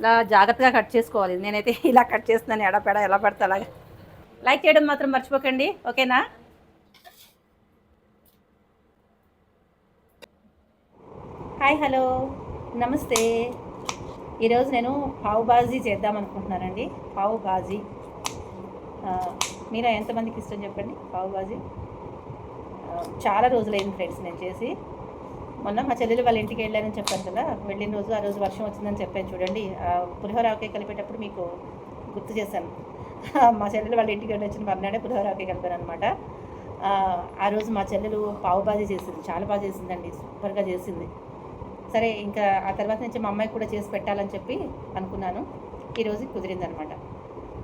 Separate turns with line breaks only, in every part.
ఇలా జాగ్రత్తగా కట్ చేసుకోవాలి. నేనైతే ఇలా కట్ చేస్తున్నాను. ఎడపెడ ఎలా పడితే అలాగా. లైక్ చేయడం మాత్రం మర్చిపోకండి. ఓకేనా? హాయ్ హలో నమస్తే. ఈరోజు నేను పావు బాజీ చేద్దాం అనుకుంటున్నానండి. పావు బాజీ. మీరు ఎంతమందికి ఇష్టం చెప్పండి? పావు బాజీ. చాలా రోజులైంది ఫ్రెండ్స్ నేను చేసి. మొన్న మా చెల్లెలు వాళ్ళ ఇంటికి వెళ్ళానని చెప్పాను కదా వెళ్ళిన రోజు ఆ రోజు వర్షం వచ్చిందని చెప్పాను చూడండి. పులిహోర ఆవకాయ కలిపేటప్పుడు మీకు గుర్తు చేశాను. మా చెల్లెలు వాళ్ళ ఇంటికి వెళ్ళి వచ్చిన మర్నాడే పులిహోర ఆవకాయ కలిపాను అనమాట ఆ రోజు మా చెల్లెలు పావు బాజీ చేసింది చాలా బాగా చేసిందండి సూపర్గా చేసింది. సరే ఇంకా ఆ తర్వాత నుంచి మా అమ్మాయికి కూడా చేసి పెట్టాలని చెప్పి అనుకున్నాను. ఈరోజు కుదిరిందనమాట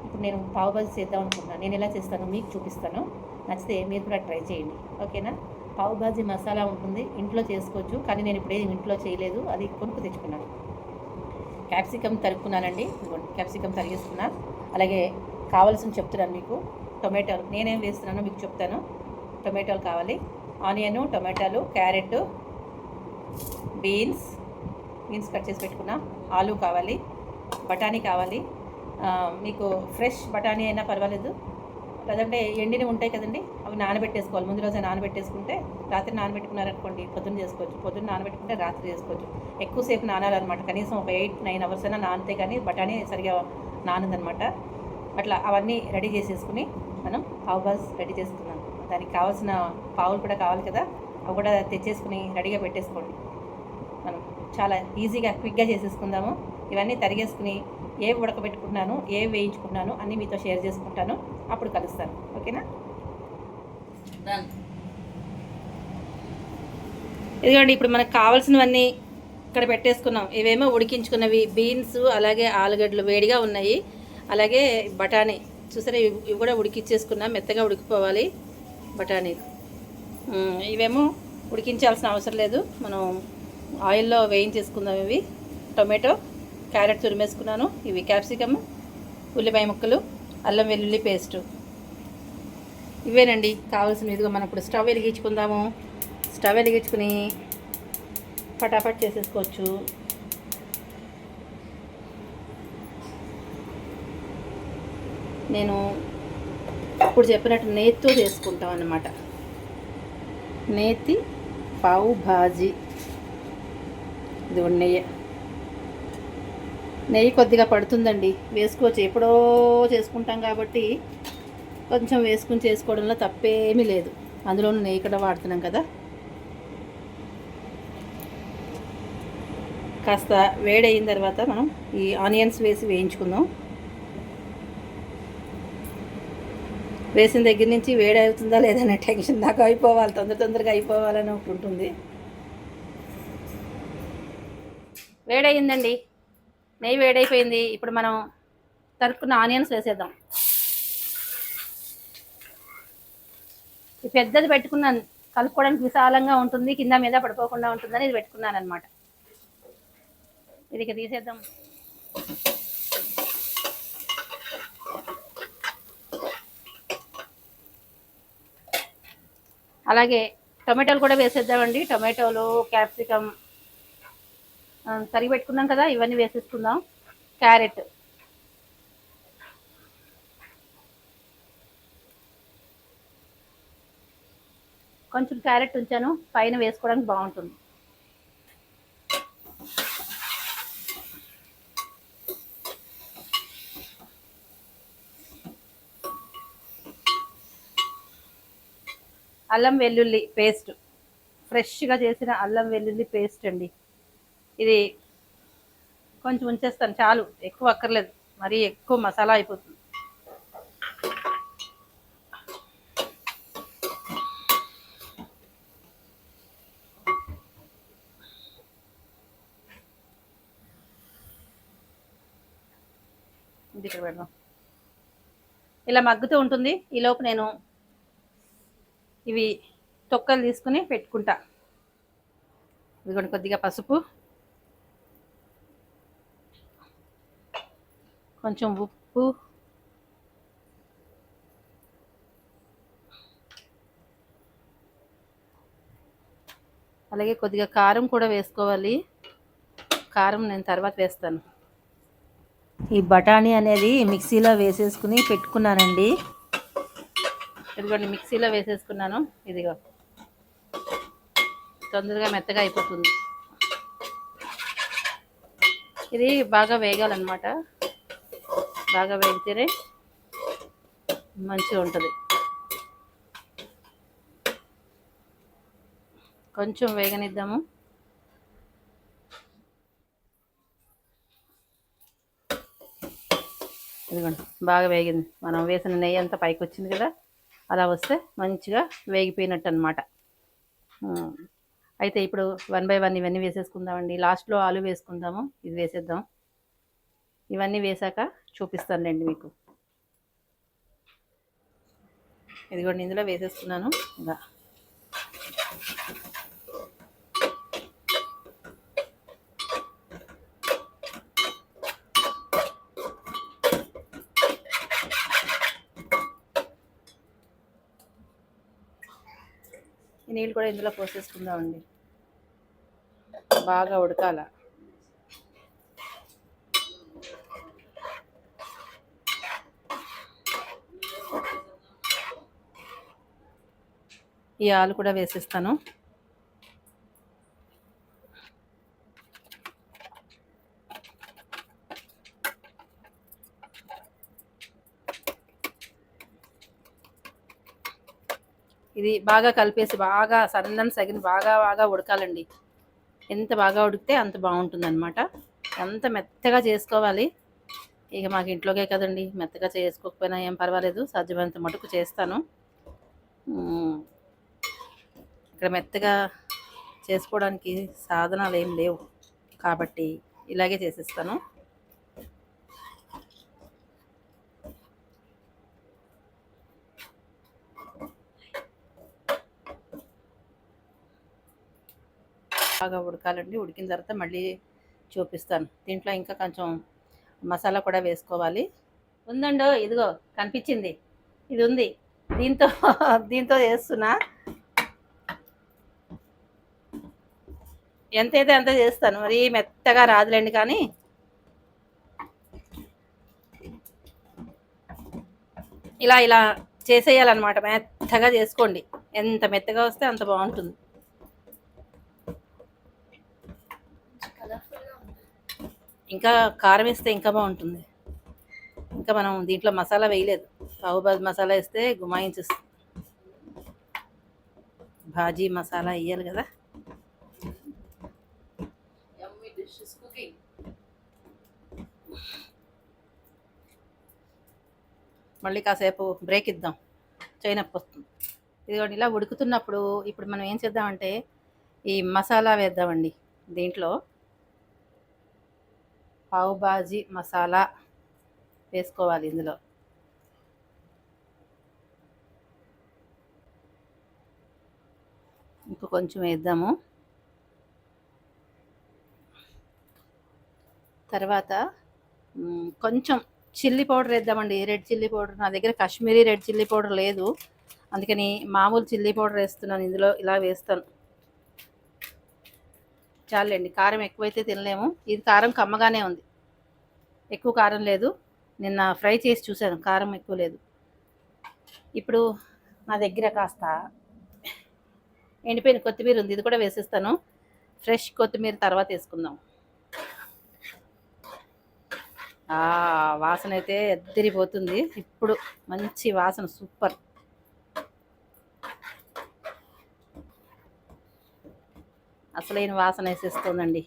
ఇప్పుడు నేను పావు బాజీ చేద్దాం అనుకుంటున్నాను. నేను ఎలా చేస్తాను మీకు చూపిస్తాను. నచ్చితే మీరు కూడా ట్రై చేయండి. ఓకేనా? పావు బాజీ మసాలా ఉంటుంది. ఇంట్లో చేసుకోవచ్చు. కానీ నేను ఇప్పుడు ఇంట్లో చేయలేదు. అది కొనుక్కు తెచ్చుకున్నాను. క్యాప్సికమ్ తరుక్కున్నానండి. క్యాప్సికమ్ తరిగేసుకున్నా. అలాగే కావాల్సిన చెప్తున్నాను మీకు. టొమాటోలు. నేనేం వేస్తున్నానో మీకు చెప్తాను. టొమాటోలు కావాలి. ఆనియను టొమాటోలు క్యారెట్ బీన్స్. బీన్స్ కట్ చేసి పెట్టుకున్నా. ఆలు కావాలి. బఠానీ కావాలి. మీకు ఫ్రెష్ బఠానీ అయినా పర్వాలేదు. లేదంటే ఎండిని ఉంటాయి కదండి అవి నానబెట్టేసుకోవాలి. ముందు రోజే నానబెట్టేసుకుంటే రాత్రి నానబెట్టుకున్నారనుకోండి పొద్దున్న చేసుకోవచ్చు. పొద్దున్న నానబెట్టుకుంటే రాత్రి చేసుకోవచ్చు. ఎక్కువసేపు నానాలన్నమాట. కనీసం ఒక ఎయిట్ నైన్ అవర్స్ అయినా నానితే కానీ బఠానీ సరిగా నానదనమాట అట్లా అవన్నీ రెడీ చేసేసుకుని మనం పావు బాజ్ రెడీ చేసుకున్నాం. దానికి కావాల్సిన పావులు కూడా కావాలి కదా అవి కూడా తెచ్చేసుకుని రెడీగా పెట్టేసుకోండి. మనం చాలా ఈజీగా క్విక్గా చేసేసుకుందాము. ఇవన్నీ తరిగేసుకుని ఏవి ఉడకబెట్టుకున్నాను ఏవి వేయించుకున్నాను అన్నీ మీతో షేర్ చేసుకుంటాను. అప్పుడు కలుస్తాను. ఓకేనా? ఇదిగోండి ఇప్పుడు మనకు కావాల్సినవన్నీ ఇక్కడ పెట్టేసుకున్నాం. ఇవేమో ఉడికించుకున్నవి బీన్స్ అలాగే ఆలుగడ్డలు వేడిగా ఉన్నాయి. అలాగే బఠానీ. చూసారా ఇవి కూడా ఉడికిచ్చేసుకున్నాం మెత్తగా ఉడికిపోవాలి బఠానీలు ఉమ్, ఇవేమో ఉడికించాల్సిన అవసరం లేదు. మనం ఆయిల్లో వేయించేసుకుందాం ఇవి. టొమాటో క్యారెట్ తురిమేసుకున్నాను. ఇవి క్యాప్సికమ్ ఉల్లిపాయ ముక్కలు అల్లం వెల్లుల్లి పేస్టు. ఇవేనండి కావాల్సిన ఇదిగో మనం ఇప్పుడు స్టవ్ వెలిగించుకుందాము. స్టవ్ వెలిగించుకుని ఫటాఫట్ చేసేసుకోవచ్చు. నేను ఇప్పుడు చెప్పినట్టు నేతితో చేసుకుంటాం అన్నమాట. నేతి పావు భాజీ ఇది నెయ్యి. నెయ్యి కొద్దిగా పడుతుందండి. వేసుకోవచ్చు. ఎప్పుడో చేసుకుంటాం కాబట్టి కొంచెం వేసుకుని చేసుకోవడంలో తప్పేమీ లేదు. అందులోనూ నెయ్యి కూడా వాడుతున్నాం కదా. కాస్త వేడయిన తర్వాత మనం ఈ ఆనియన్స్ వేసి వేయించుకుందాం. వేసిన దగ్గర నుంచి వేడి అవుతుందా లేదనే టెన్షన్ దాకా అయిపోవాలి. తొందర తొందరగా అయిపోవాలని ఒకటి ఉంటుంది. వేడయిందండి. నెయ్యి వేడైపోయింది. ఇప్పుడు మనం తరుక్కున్న ఆనియన్స్ వేసేద్దాం. పెద్దది పెట్టుకున్నాను కలుపుకోవడానికి విశాలంగా ఉంటుంది కింద మీద పడిపోకుండా ఉంటుందని ఇది పెట్టుకున్నాను అనమాట ఇది ఇక తీసేద్దాం. అలాగే టొమాటోలు కూడా వేసేద్దామండి. టొమాటోలు క్యాప్సికమ్ తరిగి పెట్టుకున్నాం కదా ఇవన్నీ వేసేసుకుందాం. క్యారెట్. కొంచెం క్యారెట్ ఉంచాను పైన వేసుకోవడానికి బాగుంటుంది. అల్లం వెల్లుల్లి పేస్ట్. ఫ్రెష్గా చేసిన అల్లం వెల్లుల్లి పేస్ట్ అండి. ఇది కొంచెం ఉంచేస్తాను చాలు. ఎక్కువ అక్కర్లేదు. మరీ ఎక్కువ మసాలా అయిపోతుంది. ఇది ఇక్కడ పెడదాం. ఇలా మగ్గుతూ ఉంటుంది. ఈలోపు నేను ఇవి తొక్కలు తీసుకుని పెట్టుకుంటా. ఇదిగోండి కొద్దిగా పసుపు. కొంచెం ఉప్పు. అలాగే కొద్దిగా కారం కూడా వేసుకోవాలి. కారం నేను తర్వాత వేస్తాను. ఈ బఠానీ అనేది మిక్సీలో వేసేసుకుని పెట్టుకున్నానండి. ఇదిగోండి మిక్సీలో వేసేసుకున్నాను. ఇదిగో. తొందరగా మెత్తగా అయిపోతుంది. ఇది బాగా వేగాలన్నమాట. బాగా వేగితేనే మంచిగా ఉంటుంది. కొంచెం వేగనిద్దాము. ఇదిగోండి బాగా వేగింది. మనం వేసిన నెయ్యి అంతా పైకి వచ్చింది కదా అలా వస్తే మంచిగా వేగిపోయినట్టు అనమాట అయితే ఇప్పుడు వన్ బై వన్ ఇవన్నీ వేసేసుకుందామండి. లాస్ట్లో ఆలు వేసుకుందాము. ఇది వేసేద్దాం. ఇవన్నీ వేసాక చూపిస్తానులేండి మీకు. ఇదిగోండి ఇందులో వేసేస్తున్నాను ఇంకా ఈ నీళ్ళు కూడా ఇందులో పోసేసుకుందామండి. బాగా ఉడకాల. ఈ ఆలు కూడా వేసేస్తాను. ఇది బాగా కలిపేసి బాగా సన్నని సగిన బాగా బాగా ఉడకాలండి. ఎంత బాగా ఉడికితే అంత బాగుంటుంది అనమాట ఎంత మెత్తగా చేసుకోవాలి? ఇక మాకు ఇంట్లోకే కదండి. మెత్తగా చేసుకోకపోయినా ఏం పర్వాలేదు. సాధ్యమైనంత మటుకు చేస్తాను. ఇక్కడ మెత్తగా చేసుకోవడానికి సాధనాలు ఏం లేవు. కాబట్టి ఇలాగే చేసేస్తాను. బాగా ఉడకాలండి. ఉడికిన తర్వాత మళ్ళీ చూపిస్తాను. దీంట్లో ఇంకా కొంచెం మసాలా కూడా వేసుకోవాలి. ఉందండో? ఇదిగో కనిపించింది. ఇది ఉంది. దీంతో దీంతో చేస్తున్నా ఎంతైతే అంత చేస్తాను మరి మెత్తగా రాదులేండి కానీ. ఇలా ఇలా చేసేయాలన్నమాట మెత్తగా చేసుకోండి. ఎంత మెత్తగా వస్తే అంత బాగుంటుంది. ఇంకా కారం వేస్తే ఇంకా బాగుంటుంది. ఇంకా మనం దీంట్లో మసాలా వేయలేదు. పావుబాజ్ మసాలా వేస్తే గుమాయించేస్తుంది. భాజీ మసాలా వేయాలి కదా. మళ్ళీ కాసేపు బ్రేక్ ఇద్దాం. చైనప్పు వస్తుంది ఇదిగోండి ఇలా ఉడుకుతున్నప్పుడు ఇప్పుడు మనం ఏం చేద్దామంటే ఈ మసాలా వేద్దామండి. దీంట్లో పావు బాజీ మసాలా వేసుకోవాలి ఇందులో. ఇంకా కొంచెం వేద్దాము. తర్వాత కొంచెం చిల్లీ పౌడర్ వేద్దామండి. రెడ్ చిల్లీ పౌడర్ నా దగ్గర కాశ్మీరీ రెడ్ చిల్లీ పౌడర్ లేదు. అందుకని మామూలు చిల్లీ పౌడర్ వేస్తున్నాను. ఇందులో ఇలా వేస్తాను. చాలండి కారం ఎక్కువైతే తినలేము. ఇది కారం కమ్మగానే ఉంది. ఎక్కువ కారం లేదు. నిన్న ఫ్రై చేసి చూశాను. కారం ఎక్కువ లేదు. ఇప్పుడు నా దగ్గర కాస్త ఎండిపోయిన కొత్తిమీర ఉంది. ఇది కూడా వేసేస్తాను. ఫ్రెష్ కొత్తిమీర తర్వాత వేసుకుందాం ఆ వాసన అయితే ఎద్దరిపోతుంది. ఇప్పుడు మంచి వాసన సూపర్. అసలైన వాసన వేసేస్తుందండి.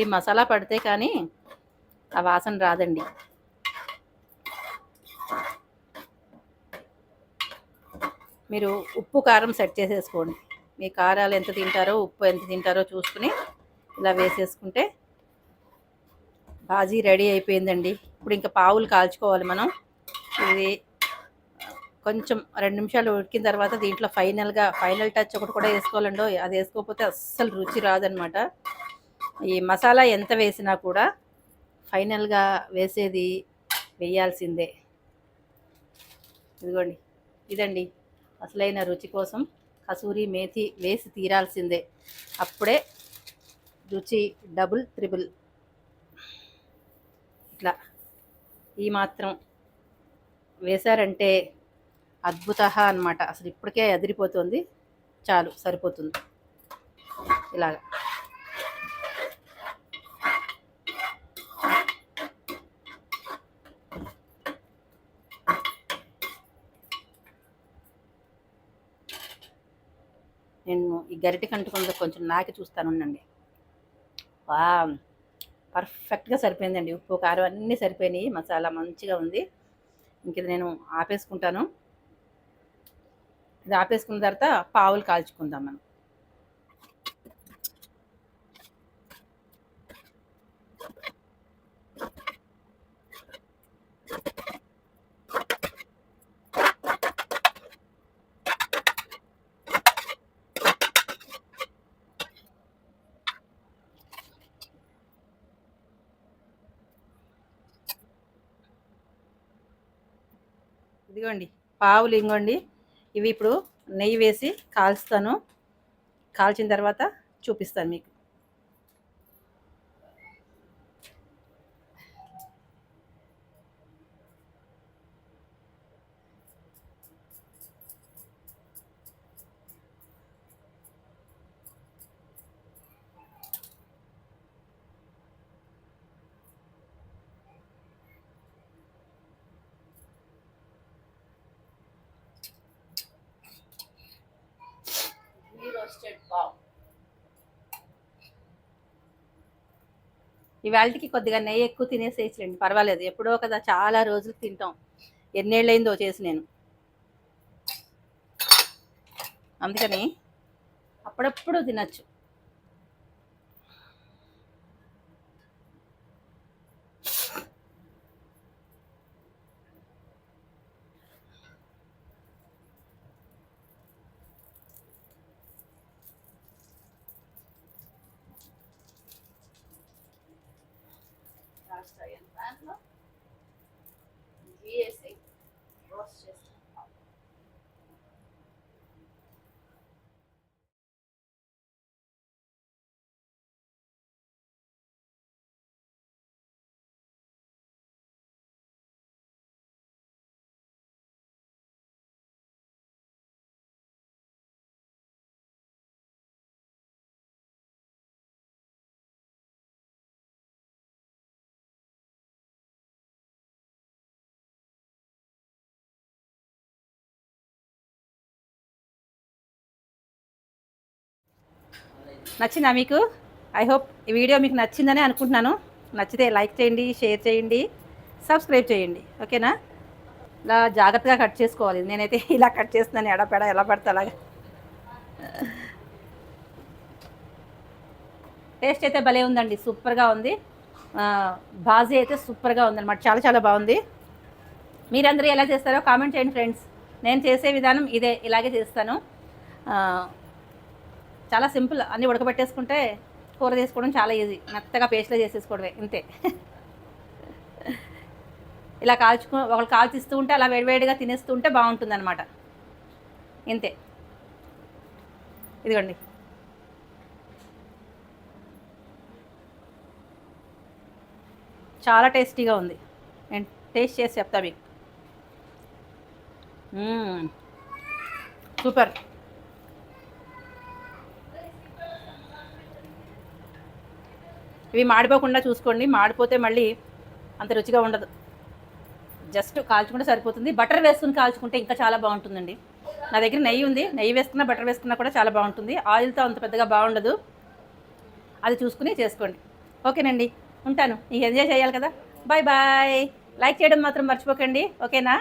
ఈ మసాలా పడితే కానీ ఆ వాసన రాదండి. మీరు ఉప్పు కారం సెట్ చేసేసుకోండి. మీ కారాలు ఎంత తింటారో ఉప్పు ఎంత తింటారో చూసుకుని ఇలా వేసేసుకుంటే బాజీ రెడీ అయిపోయిందండి. ఇప్పుడు ఇంకా పావులు కాల్చుకోవాలి మనం. ఇది కొంచెం రెండు నిమిషాలు ఉడికిన తర్వాత దీంట్లో ఫైనల్గా ఫైనల్ టచ్ ఒకటి కూడా వేసుకోవాలండో అది వేసుకోకపోతే అస్సలు రుచి రాదనమాట. ఈ మసాలా ఎంత వేసినా కూడా ఫైనల్గా వేసేది వేయాల్సిందే. ఇదిగోండి ఇదండి అసలైన రుచి కోసం కసూరి మేతి వేసి తీరాల్సిందే. అప్పుడే రుచి డబుల్ త్రిబుల్ ఇట్లా. ఈ మాత్రం వేశారంటే అద్భుత అన్నమాట. అసలు ఇప్పటికే అదిరిపోతుంది చాలు సరిపోతుంది. ఇలాగా. నేను ఈ గరిటె కంటుకుందో కొంచెం నాకి చూస్తాను ఉండండి వా పర్ఫెక్ట్గా సరిపోయిందండి. ఉప్పు కారం అన్నీ సరిపోయినాయి. మసాలా మంచిగా ఉంది. ఇంక ఇది నేను ఆపేసుకుంటాను. ఇది ఆపేసుకున్న తర్వాత పావులు కాల్చుకుందాం మనం ఇదిగోండి పావులు ఇంగోండి ఇవి ఇప్పుడు నెయ్యి వేసి కాల్స్తాను కాల్చిన తర్వాత చూపిస్తాను మీకు. రోస్టెడ్ పావ్ ఇవాళకి కొద్దిగా నెయ్యి ఎక్కువ తినేసేయచ్చులేండి పర్వాలేదు. ఎప్పుడో కదా చాలా రోజులు తింటాం. ఎన్నేళ్ళైందో చేసి నేను. అందుకని అప్పుడప్పుడు తినచ్చు. estaba estoy entrando. నచ్చిందా మీకు? ఐ హోప్ ఈ వీడియో మీకు నచ్చిందని అనుకుంటున్నాను. నచ్చితే లైక్ చేయండి షేర్ చేయండి సబ్స్క్రైబ్ చేయండి. ఓకేనా? ఇలా జాగ్రత్తగా కట్ చేసుకోవాలి. నేనైతే ఇలా కట్ చేస్తున్నాను. ఎడపెడ ఎలా పడితే అలాగా. టేస్ట్ అయితే భలే ఉందండి. సూపర్గా ఉంది. బాజీ అయితే సూపర్గా ఉందన్నమాట. చాలా చాలా బాగుంది. మీరందరూ ఎలా చేస్తారో కామెంట్ చేయండి ఫ్రెండ్స్. నేను చేసే విధానం ఇదే. ఇలాగే చేస్తాను. చాలా సింపుల్. అన్నీ ఉడకబెట్టేసుకుంటే కూర చేసుకోవడం చాలా ఈజీ. మెత్తగా పేస్ట్లో చేసేసుకోవడమే ఇంతే. ఇలా కాల్చుకో ఒకళ్ళు కాల్చిస్తూ ఉంటే అలా వేడివేడిగా తినేస్తూ ఉంటే బాగుంటుంది అనమాట ఇంతే. ఇదిగోండి. చాలా టేస్టీగా ఉంది. నేను టేస్ట్ చేసి చెప్తా మీకు. సూపర్. ఇవి మాడిపోకుండా చూసుకోండి. మాడిపోతే మళ్ళీ అంత రుచిగా ఉండదు. జస్ట్ కాల్చుకుంటే సరిపోతుంది. బటర్ వేసుకుని కాల్చుకుంటే ఇంకా చాలా బాగుంటుందండి. నా దగ్గర నెయ్యి ఉంది. నెయ్యి వేసుకున్నా బటర్ వేసుకున్నా కూడా చాలా బాగుంటుంది. ఆయిల్తో అంత పెద్దగా బాగుండదు. అది చూసుకుని చేసుకోండి. ఓకేనండి. ఉంటాను. ఇంక ఎంజాయ్ చేయాలి కదా. Bye bye. లైక్ చేయడం మాత్రం మర్చిపోకండి. ఓకేనా?